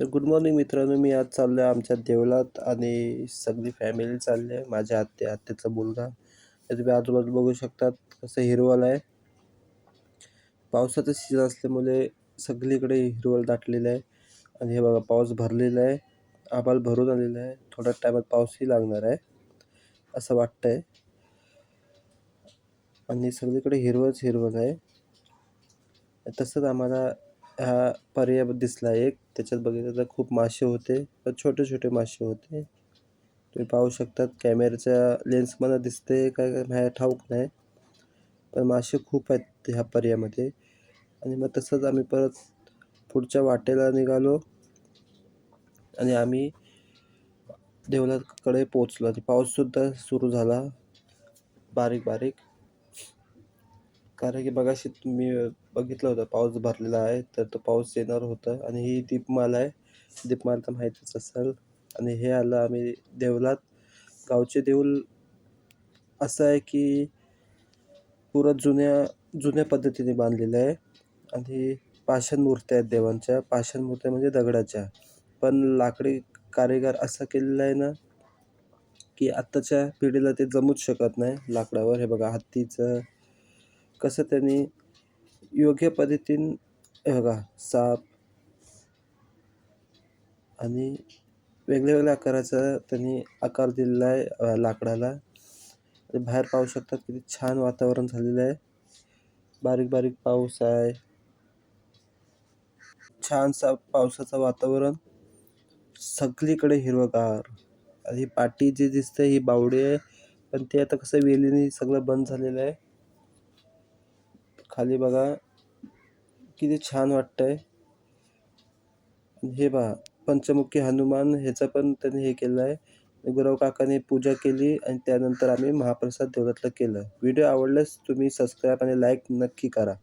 तर good morning मित्रांनो मी आज चाललो आहे आमच्या देवळात आणि सगळी फॅमिली चालली आहे. माझ्या आत्या आत्याचा मुलगा. तर तुम्ही आजूबाजू बघू शकतात कसं हिरवळ आहे. पावसाचं सीजन असल्यामुळे सगळीकडे हिरवळ दाटलेलं आहे. आणि हे बघा पाऊस भरलेला आहे. आभाळ भरून आलेलं आहे. थोड्या टायमात पाऊसही लागणार आहे असं वाटतं आहे आणि सगळीकडे हिरवळच हिरवळ आहे. तसंच आम्हाला हा पर्याय दिसला एक. त्याच्यात बघितलं तर खूप मासे होते तर छोटे छोटे मासे होते. तुम्ही पाहू शकतात कॅमेऱ्याच्या लेन्समध्ये दिसते काय काय ठाऊक नाही. पण मासे खूप आहेत ह्या पर्यायामध्ये. आणि मग तसंच आम्ही परत पुढच्या वाटेला निघालो. आणि आम्ही देवलाकडे पोचलो आणि पाऊससुद्धा सुरू झाला. बारीक बारीक कारण की मगाशी तुम्ही बघितलं होतं पाऊस भरलेला आहे तर तो पाऊस येणार होता. आणि ही दीपमाला आहे. दीपमाला तर माहितीच असेल. आणि हे आलं आम्ही देवलात. गावचे देऊल असं आहे की पुरं जुन्या जुन्या पद्धतीने बांधलेलं आहे. आणि पाषाण मूर्त्या आहेत देवांच्या. पाषाण मूर्त्या म्हणजे दगडाच्या. पण लाकडी कारागार असा केलेला आहे ना की आत्ताच्या पिढीला ते जमूच शकत नाही लाकडावर. हे बघा हत्तीचं कसं त्यांनी योग्य पद्धतीनं हे बघा साप आणि वेगळ्या वेगळ्या आकाराचा त्यांनी आकार दिलेला आहे लाकडाला. बाहेर पाहू शकतात किती छान वातावरण झालेलं आहे. बारीक बारीक पाऊस आहे. छानसा पावसाचं वातावरण. सगळीकडे हिरवगार. आणि ही पाटी जी दिसते ही बावडी आहे. पण ते आता कसं वेलीने सगळं बंद झालेलं आहे. खाली बघा. किती छान वाटतंय. हे पहा पंचमुखी हनुमान ह्याचं पण त्यांनी हे केलं आहे. गुरव काकाने पूजा केली आणि त्यानंतर आम्ही महाप्रसाद देवळातलं केलं. व्हिडिओ आवडल्यास तुम्ही सबस्क्राईब आणि लाईक नक्की करा.